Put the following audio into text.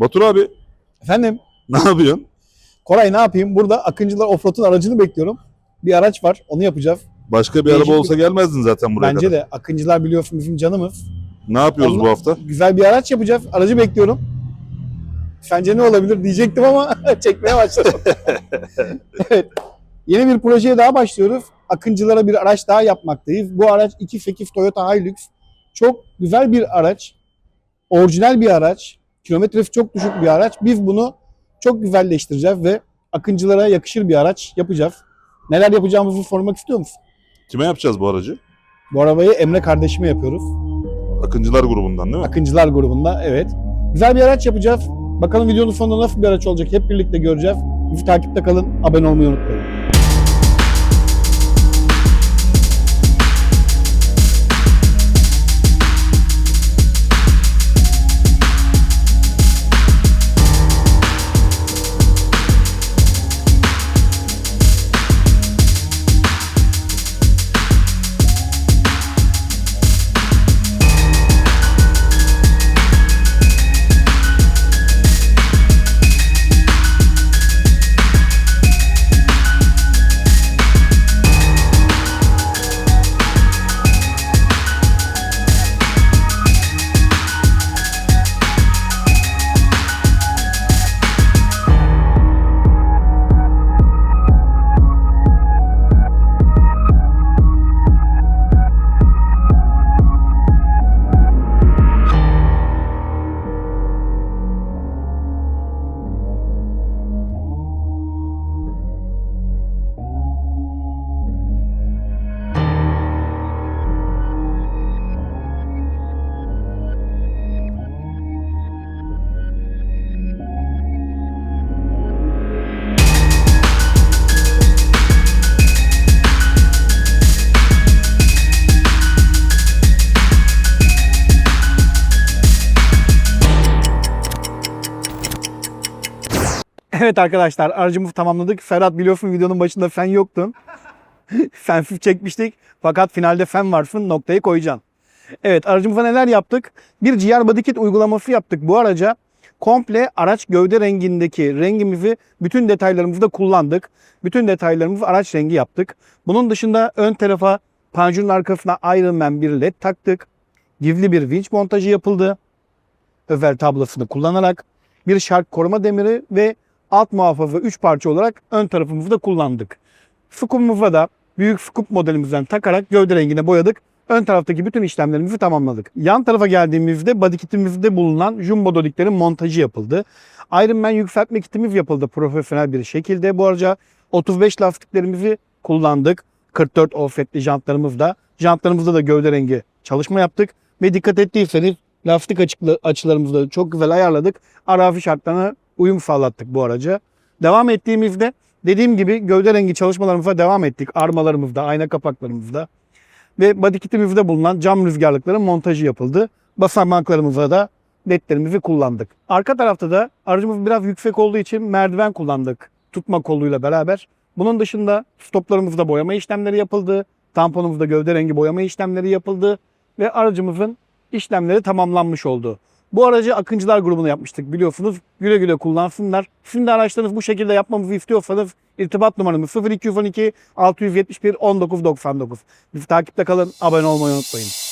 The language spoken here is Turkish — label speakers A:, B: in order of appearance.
A: Batur abi
B: Efendim
A: ne yapıyorsun?
B: Koray ne yapayım? Burada Akıncılar Offroad'un aracını bekliyorum. Bir araç var onu yapacağız.
A: Başka bir
B: Değişik
A: araba olsa gelmezdin zaten buraya
B: Bence
A: kadar.
B: de Akıncılar biliyorsun bizim canımız.
A: Ne yapıyoruz bu hafta?
B: Güzel bir araç yapacağız. Aracı bekliyorum. Sence ne olabilir diyecektim ama çekmeye başladım. evet. Yeni bir projeye daha başlıyoruz. Akıncılara bir araç daha yapmaktayız. Bu araç 2.8 Toyota Hilux. Çok güzel bir araç. Orijinal bir araç. Kilometresi çok düşük bir araç. Biz bunu çok güzelleştireceğiz ve akıncılara yakışır bir araç yapacağız. Neler yapacağımızı sormak istiyor musun?
A: Kime yapacağız bu aracı?
B: Bu arabayı Emre kardeşime yapıyoruz.
A: Akıncılar grubundan değil mi?
B: Akıncılar grubunda evet. Güzel bir araç yapacağız. Bakalım videonun sonunda nasıl bir araç olacak hep birlikte göreceğiz. Bizi takipte kalın, abone olmayı unutmayın. Evet arkadaşlar aracımızı tamamladık. Ferhat biliyorsun videonun başında fen yoktun. fen füf çekmiştik. Fakat finalde fen varsın noktayı koyacaksın. Evet aracımıza neler yaptık? Bir GR Body Kit uygulaması yaptık bu araca. Komple araç gövde rengindeki rengimizi bütün detaylarımızda kullandık. Bütün detaylarımızı araç rengi yaptık. Bunun dışında ön tarafa panjurun arkasına Iron Man bir led taktık. Gizli bir vinç montajı yapıldı. Özel tablasını kullanarak bir şark koruma demiri ve alt muhafaza 3 parça olarak ön tarafımızı da kullandık. Scoop'umuza da büyük scoop modelimizden takarak gövde rengine boyadık. Ön taraftaki bütün işlemlerimizi tamamladık. Yan tarafa geldiğimizde body kitimizde bulunan jumbo dodiklerin montajı yapıldı. Iron Man yükseltme kitimiz yapıldı profesyonel bir şekilde. Bu araca 35 lastiklerimizi kullandık. 44 offsetli jantlarımızda. Jantlarımızda da gövde rengi çalışma yaptık. Ve dikkat ettiyseniz lastik açılarımızı da çok güzel ayarladık. Arazi şartlarına uyum sağlattık bu araca. Devam ettiğimizde dediğim gibi gövde rengi çalışmalarımıza devam ettik. Armalarımızda, ayna kapaklarımızda ve body kitimizde bulunan cam rüzgarlıkların montajı yapıldı. Basamaklarımıza da ledlerimizi kullandık. Arka tarafta da aracımız biraz yüksek olduğu için merdiven kullandık tutma koluyla beraber. Bunun dışında stoplarımızda boyama işlemleri yapıldı. Tamponumuzda gövde rengi boyama işlemleri yapıldı ve aracımızın işlemleri tamamlanmış oldu. Bu aracı Akıncılar grubuna yapmıştık biliyorsunuz. Güle güle kullansınlar. De araçlarınız bu şekilde yapmamızı istiyorsanız irtibat numaramız 0212 671 1999. Bizi takipte kalın, abone olmayı unutmayın.